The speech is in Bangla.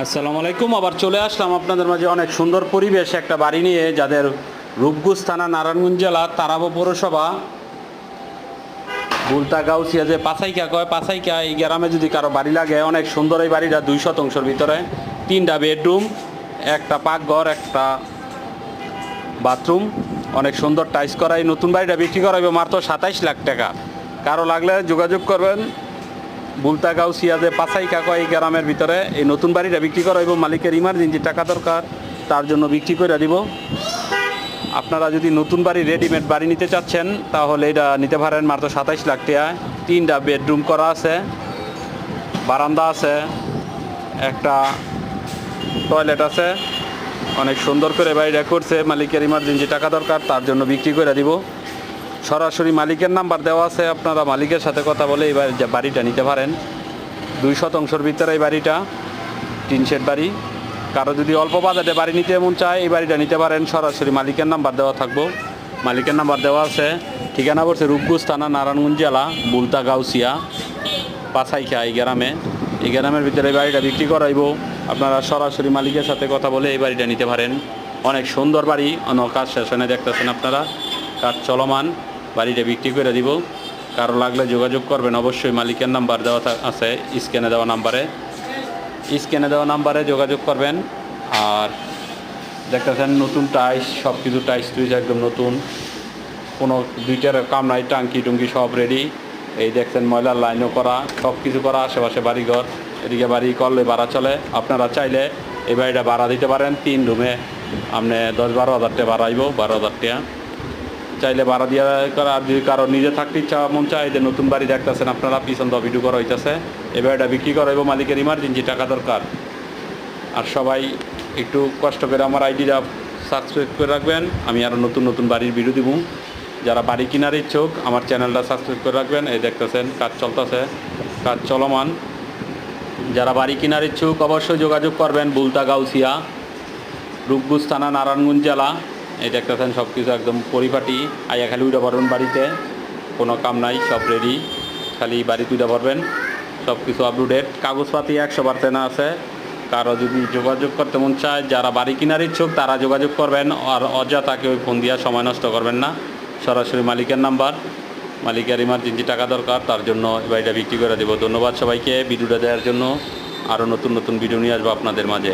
আসসালামু আলাইকুম, আবার চলে আসলাম আপনাদের মাঝে অনেক সুন্দর পরিবেশ একটা বাড়ি নিয়ে, যাদের রূপগুজ থানা নারায়ণগঞ্জ জেলা তারাবো পৌরসভা। বুলতা গাউসিয়া যে পাসাইকা কয়, পাসাইকা এই গ্রামে যদি কারও বাড়ি লাগে, অনেক সুন্দর এই বাড়িটা দুই শতাংশের ভিতরে। তিনটা বেডরুম, একটা পাকঘর, একটা বাথরুম। অনেক সুন্দর টাইস করা এই নতুন বাড়িটা বিক্রি করা হবে মাত্র সাতাইশ লাখ টাকা। কারও লাগলে যোগাযোগ করবেন বুলতা সিয়াজে যে পাসাই কাকা এই গ্রামের ভিতরে এই নতুন বাড়িটা বিক্রি করা হইব। মালিকের ইমার্জেন্সি টাকা দরকার, তার জন্য বিক্রি করে দিব। আপনারা যদি নতুন বাড়ি রেডিমেড বাড়ি নিতে চাচ্ছেন, তাহলে এটা নিতে পারেন মাত্র সাতাইশ লাখ টাকা। তিনটা বেডরুম করা আছে, বারান্দা আছে, একটা টয়লেট আছে। অনেক সুন্দর করে বাড়িটা করছে, মালিকের ইমার্জেন্সি টাকা দরকার, তার জন্য বিক্রি করে দিব। সরাসরি মালিকের নাম্বার দেওয়া আছে, আপনারা মালিকের সাথে কথা বলে এই বাড়িটা নিতে পারেন। দুই শতাংশের ভিতরে এই বাড়িটা, টিন শেড বাড়ি। কারও যদি অল্প বাজেটে বাড়ি নিতে মন চায়, এই বাড়িটা নিতে পারেন। সরাসরি মালিকের নাম্বার দেওয়া থাকব। মালিকের নাম্বার দেওয়া আছে। ঠিকানা পড়ছে রূপগুজ থানা, নারায়ণগঞ্জ জেলা, বুলতা গাউসিয়া, পাসাইখা এই গ্রামে। এই গ্রামের ভিতরে এই বাড়িটা বিক্রি করাইব। আপনারা সরাসরি মালিকের সাথে কথা বলে এই বাড়িটা নিতে পারেন। অনেক সুন্দর বাড়ি অন্য কাজ শেষ দেখতেছেন আপনারা। কাজ চলমান। বাড়িটা বিক্রি করে দিব। কারও লাগলে যোগাযোগ করবেন, অবশ্যই মালিকের নাম্বার দেওয়া আছে স্ক্যানে দেওয়া নাম্বারে। স্ক্যানে দেওয়া নাম্বারে যোগাযোগ করবেন। আর দেখতেছেন নতুন টাইস সব কিছু টাইস টুইস একদম নতুন। কোনো দুইটার কাম নাই, টাঙ্কি টুঙ্কি সব রেডি এই দেখছেন ময়লার লাইনও করা সব কিছু করা, আশেপাশে বাড়িঘর। এদিকে বাড়ি করলে ভাড়া চলে। আপনারা চাইলে এই বাড়িটা ভাড়া দিতে পারেন। তিন রুমে আপনি দশ বারো হাজার টাকা ভাড়াইব বারো হাজার টাকা। চাইলে ভাড়া দিয়ে করা, আর যদি কারও নিজে থাকতে ইচ্ছা মন চায় যে নতুন বাড়ি দেখতেছেন, আপনারা পিছন দা ভিডিও করা হইতেছে। এবার এটা বিক্রি করাইব মালিকের ইমার্জেন্সি টাকা দরকার। আর সবাই একটু কষ্ট করে আমার আইডিটা সাবস্ক্রাইব করে রাখবেন। আমি আরও নতুন নতুন বাড়ির ভিডিও দিব। যারা বাড়ি কেনার ইচ্ছুক, আমার চ্যানেলটা সাবস্ক্রাইব করে রাখবেন। এই দেখতেছেন, কাজ চলতেছে, কাজ চলমান। যারা বাড়ি কেনার ইচ্ছুক, অবশ্যই যোগাযোগ করবেন। বুলতা গাউসিয়া রূপগুজ থানা, নারায়ণগঞ্জ জেলা। এই দেখতেছেন সব কিছু একদম পরিপাটি। আইয়া খালি উঠে পারবেন বাড়িতে, কোনো কাম নাই, সব রেডি খালি বাড়িতে উঠে পারবেন সব কিছু আপডেট কাগজপাতি একশো পার্সেন্ট আছে। কারও যদি যোগাযোগ করতে মন চায়, যারা বাড়ি কেনার ইচ্ছুক, তারা যোগাযোগ করবেন, আর অযথাকে ওই ফোন দিয়ে সময় নষ্ট করবেন না। সরাসরি মালিকের নাম্বার, মালিকের ইমার্জেন্সি টাকা দরকার, তার জন্য বাড়িটা বিক্রি করে দেবো। ধন্যবাদ সবাইকে, ভিডিওটা দেওয়ার জন্য। আরও নতুন নতুন ভিডিও নিয়ে আসব আপনাদের মাঝে।